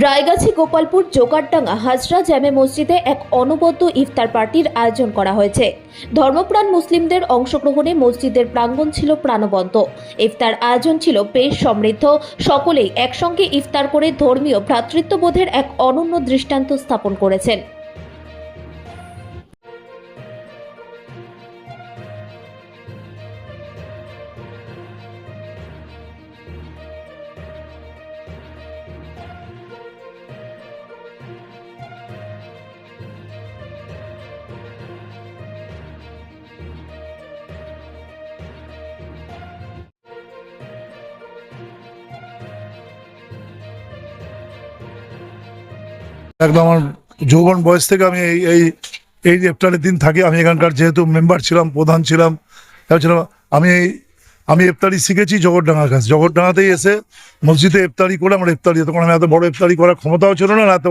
রায়গাছি গোপালপুর জোকারডাঙ্গা হাজরা জামে মসজিদে এক অনবদ্য ইফতার পার্টির আয়োজন করা হয়েছে। ধর্মপ্রাণ মুসলিমদের অংশগ্রহণে মসজিদের প্রাঙ্গণ ছিল প্রাণবন্ত। ইফতার আয়োজন ছিল বেশ সমৃদ্ধ। সকলেই একসঙ্গে ইফতার করে ধর্মীয় ভ্রাতৃত্ববোধের এক অনন্য দৃষ্টান্ত স্থাপন করেছেন। একদম আমার যৌবন বয়স থেকে আমি এই এই এই ইফতারের দিন থাকি, আমি এখানকার যেহেতু মেম্বার ছিলাম, প্রধান ছিলাম ছিলাম আমি আমি ইফতারি শিখেছি জগৎডাঙ্গার কাছে। জগৎডাঙ্গাতেই এসে মসজিদে ইফতারি করে আমার ইফতারি তখন আমি এত বড় ইফতারি করার ক্ষমতাও ছিল না এত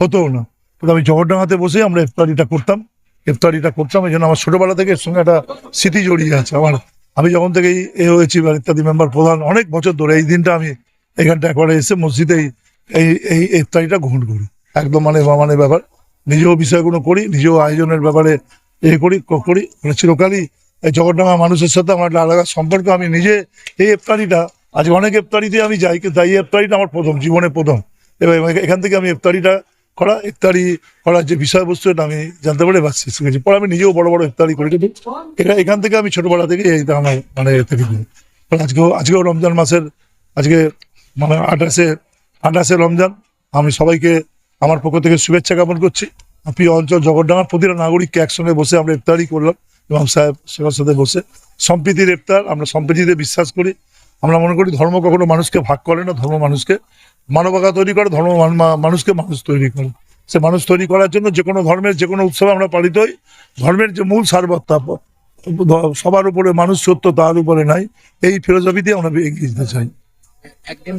হতোও না। কিন্তু আমি জগৎডাঙ্গাতে বসে আমরা ইফতারিটা করতাম ইফতারিটা করতাম, এই জন্য আমার ছোটোবেলা থেকে এর সঙ্গে একটা স্মৃতি জড়িয়ে আছে। আমার, আমি যখন থেকেই এ হয়েছি ইত্যাদি মেম্বার প্রধান, অনেক বছর ধরে এই দিনটা আমি এখানটা একবারে এসে মসজিদে এই- এই ইফতারিটা গ্রহণ করি। একদম মানে মানে ব্যাপার। নিজেও বিষয়গুলো করি, নিজেও আয়োজনের ব্যাপারে এ করি করি। মানে চিরকালই এই জগন্নাথ মানুষের সাথে আমার একটা আলাদা সম্পর্ক। আমি নিজে এই ইফতারিটা, আজ অনেক ইফতারিতে আমি যাই, কিন্তু এই ইফতারিটা আমার প্রথম, জীবনে প্রথম। এবার এখান থেকে আমি ইফতারিটা করা, ইফতারি করার যে বিষয়বস্তু এটা আমি জানতে পারি বাস শিখেছি পরে আমি নিজেও বড় বড় ইফতারি করে কিন্তু এটা এখান থেকে আমি ছোটবেলা থেকে এইটা আমার মানে থেকে দিই। আজকেও আজকেও রমজান মাসের, আজকে মানে আঠাশে আঠাশে রমজান, আমি সবাইকে আমার পক্ষ থেকে শুভেচ্ছা জ্ঞাপন করছি। প্রিয় অঞ্চল জগৎডাঙ্গার প্রতিটা নাগরিককে একসঙ্গে বসে আমরা ইফতারি করলাম, ইমাম সাহেব সেবার সাথে বসে। সম্প্রীতির ইফতার, আমরা সম্প্রীতিতে বিশ্বাস করি। আমরা মনে করি ধর্ম কখনো মানুষকে ভাগ করে না, ধর্ম মানুষকে মানবতা তৈরি করে, ধর্ম মানুষকে মানুষ তৈরি করে। সে মানুষ তৈরি করার জন্য যে কোনো ধর্মের যে কোনো উৎসবে আমরা পালিত হই। ধর্মের যে মূল সারবত্তা, সবার উপরে মানুষ সত্য তার উপরে নাই। এই ফিলোসফি দিয়ে আমরা এগিয়ে যেতে চাই। একদিন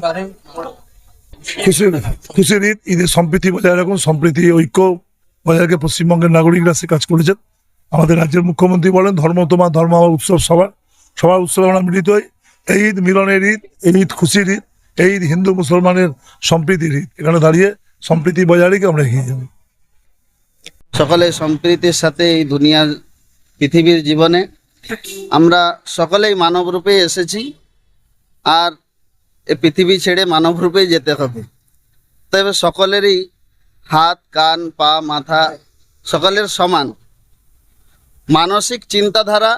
খুশির ঈদ, ঈদের সম্প্রীতি বজায় রাখুন। সম্প্রীতি, ঐক্য বজায় রেখে পশ্চিমবঙ্গের নাগরিকরা সে কাজ করেছেন। আমাদের রাজ্যের মুখ্যমন্ত্রী বলেন, ধর্ম তোমার, ধর্ম আমার উৎসব সবার। সবার উৎসবে আমরা মিলিত হই। এই ঈদ মিলনের ঈদ, এই ঈদ খুশির ঈদ, এই ঈদ হিন্দু মুসলমানের সম্প্রীতির ঈদ। এখানে দাঁড়িয়ে সম্প্রীতি বজায় রেখে আমরা এগিয়ে যাব। সকলে সম্প্রীতির সাথে এই দুনিয়ার পৃথিবীর জীবনে। আমরা সকলেই মানব রূপে এসেছি। আর এ পৃথিবী ছেড়ে মানব রূপে যেতে হবে। তবে সকলেরই হাত, কান, পা, মাথা সকলের সমান। মানসিক চিন্তাধারা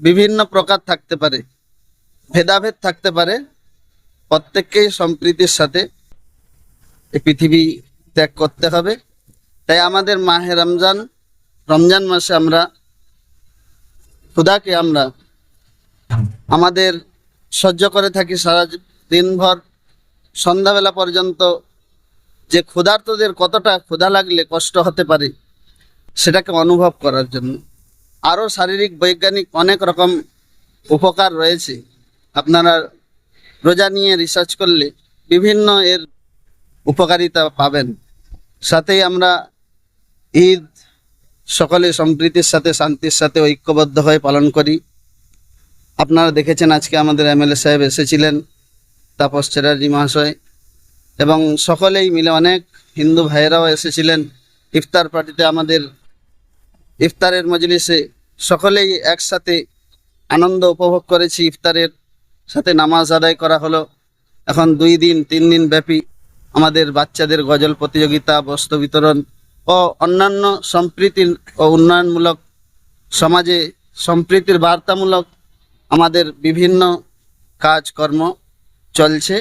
বিভিন্ন প্রকার থাকতে পারে, ভেদাভেদ থাকতে পারে। প্রত্যেককেই সম্প্রীতির সাথে এই পৃথিবী ত্যাগ করতে হবে। তাই আমাদের মাহে রমজান রমজান মাসে আমরা খুদাকে আমরা আমাদের সহ্য করে থাকি সারা দিনভর সন্ধ্যাবেলা পর্যন্ত যে ক্ষুধার্তদের কতটা ক্ষুধা লাগলে কষ্ট হতে পারে, সেটাকে অনুভব করার জন্য। আরও শারীরিক, বৈজ্ঞানিক অনেক রকম উপকার রয়েছে। আপনারা রোজা নিয়ে রিসার্চ করলে বিভিন্ন এর উপকারিতা পাবেন। সাথেই আমরা ঈদ, সকলে সম্প্রীতির সাথে, শান্তির সাথে ঐক্যবদ্ধ হয়ে পালন করি। আপনারা দেখেছেন আজকে আমাদের এমএলএ সাহেব এসেছিলেন। তাপস চ্যাটার্জি মহাশয় এবং সকলেই মিলে অনেক হিন্দু ভাইয়েরাও এসেছিলেন। ইফতার পার্টিতে আমাদের ইফতারের মজলিসে সকলেই একসাথে আনন্দ উপভোগ করেছি। ইফতারের সাথে নামাজ আদায় করা হলো। এখন দুই দিন, তিন দিন ব্যাপী আমাদের বাচ্চাদের গজল প্রতিযোগিতা, বস্ত্র বিতরণ ও অন্যান্য সম্প্রীতির ও উন্নয়নমূলক সমাজে সম্প্রীতির বার্তামূলক আমাদের বিভিন্ন কাজকর্ম চলছে,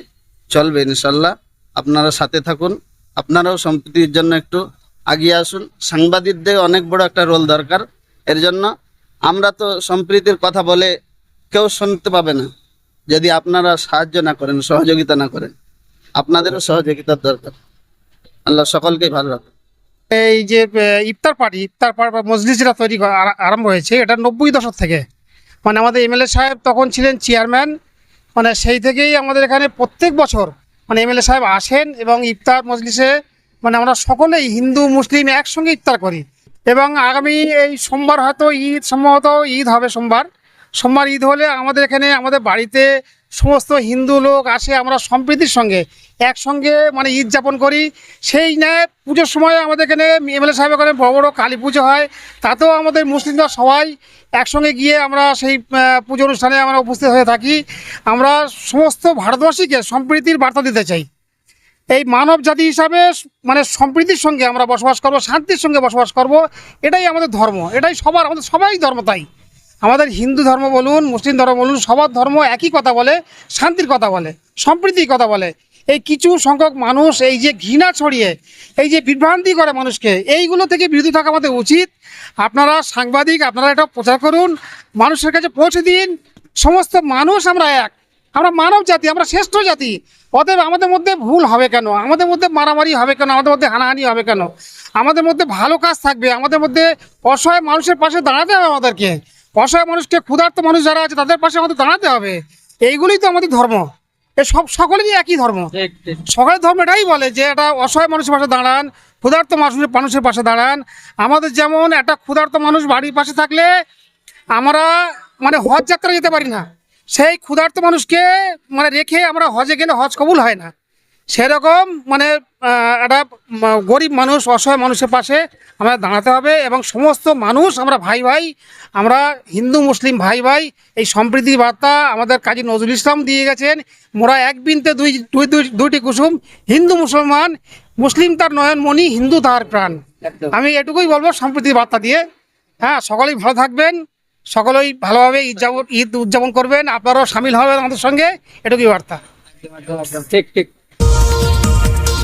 চলবে ইনশাল্লাহ। আপনারা সাথে থাকুন, আপনারাও সম্প্রীতির জন্য একটু আগিয়ে আসুন। সাংবাদিকদের অনেক বড় একটা রোল দরকার। এর জন্য আমরা তো সম্প্রীতির কথা বলে কেউ শুনতে পাবে না। যদি আপনারা সাহায্য না করেন, সহযোগিতা না করেন, আপনাদেরও সহযোগিতার দরকার। আল্লাহ সকলকে ভালো রাখুন এই যে ইফতার পার্টি ইফতার পার্টি বা মজলিস যেটা তৈরি আরম্ভ হয়েছে, এটা নব্বই দশক থেকে। মানে আমাদের এমএলএ সাহেব তখন ছিলেন চেয়ারম্যান মানে সেই থেকেই আমাদের এখানে প্রত্যেক বছর মানে এমএলএ সাহেব আসেন এবং ইফতার মজলিসে মানে আমরা সকলেই হিন্দু, মুসলিম একসঙ্গে ইফতার করি। এবং আগামী এই সোমবার হয়তো ঈদ, সম্ভবত ঈদ হবে সোমবার। সোমবার ঈদ হলে আমাদের এখানে আমাদের বাড়িতে সমস্ত হিন্দু লোক আসে, আমরা সম্প্রীতির সঙ্গে। একসঙ্গে মানে ঈদ যাপন করি। সেই ন্যায় পুজোর সময় আমাদের এখানে এমএলএ সাহেব এখানে বড় বড় কালী পুজো হয়। তাতেও আমাদের মুসলিমরা সবাই একসঙ্গে গিয়ে আমরা সেই পুজো অনুষ্ঠানে আমরা উপস্থিত হয়ে থাকি। আমরা সমস্ত ভারতবাসীকে সম্প্রীতির বার্তা দিতে চাই। এই মানব জাতি হিসাবে মানে সম্প্রীতির সঙ্গে আমরা বসবাস করব, শান্তির সঙ্গে বসবাস করব। এটাই আমাদের ধর্ম, এটাই সবার, আমাদের সবাই ধর্ম তাই। আমাদের হিন্দু ধর্ম বলুন, মুসলিম ধর্ম বলুন, সবার ধর্ম একই কথা বলে, শান্তির কথা বলে, সম্প্রীতির কথা বলে। এই কিছু সংখ্যক মানুষ এই যে ঘৃণা ছড়িয়ে, এই যে বিভ্রান্তি করে মানুষকে, এইগুলো থেকে বিরত থাকা আমাদের উচিত। আপনারা সাংবাদিক, আপনারা এটা প্রচার করুন, মানুষের কাছে পৌঁছে দিন। সমস্ত মানুষ আমরা এক। আমরা মানব জাতি, আমরা শ্রেষ্ঠ জাতি। অতএব আমাদের মধ্যে ভুল হবে কেন? আমাদের মধ্যে মারামারি হবে কেন? আমাদের মধ্যে হানাহানি হবে কেন? আমাদের মধ্যে ভালো কাজ থাকবে। আমাদের মধ্যে অসহায় মানুষের পাশে দাঁড়াতে হবে আমাদেরকে। অসহায় মানুষকে ক্ষুধার্ত মানুষ যারা আছে, তাদের পাশে আমাদের দাঁড়াতে হবে। এইগুলোই তো আমাদের ধর্ম। সব সকলেরই একই ধর্ম। সকলের ধর্ম এটাই বলে যে এটা অসহায় মানুষের পাশে দাঁড়ান ক্ষুধার্ত মানুষের মানুষের পাশে দাঁড়ান। আমাদের যেমন একটা ক্ষুধার্ত মানুষ বাড়ির পাশে থাকলে আমরা মানে হজ যাত্রা যেতে পারি না। সেই ক্ষুধার্ত মানুষকে মানে রেখে আমরা হজে গেলে হজ কবুল হয় না। সেরকম মানে একটা গরিব মানুষ অসহায় মানুষের পাশে আমরা দাঁড়াতে হবে এবং সমস্ত মানুষ আমরা ভাই ভাই আমরা হিন্দু মুসলিম ভাই ভাই এই সম্প্রীতির বার্তা আমাদের কাজী নজরুল ইসলাম দিয়ে গেছেন। মোরা এক বিনতে দুই দুই দুই- দুইটি কুসুম হিন্দু মুসলমান মুসলিম তার নয়নমণি হিন্দু তার প্রাণ। আমি এটুকুই বলব সম্প্রীতির বার্তা দিয়ে। হ্যাঁ সকলেই ভালো থাকবেন সকলেই ভালোভাবে ঈদ ঈদ উদযাপন করবেন আপনারাও সামিল হবেন আমাদের সঙ্গে এটুকুই বার্তা। ঠিক ঠিক।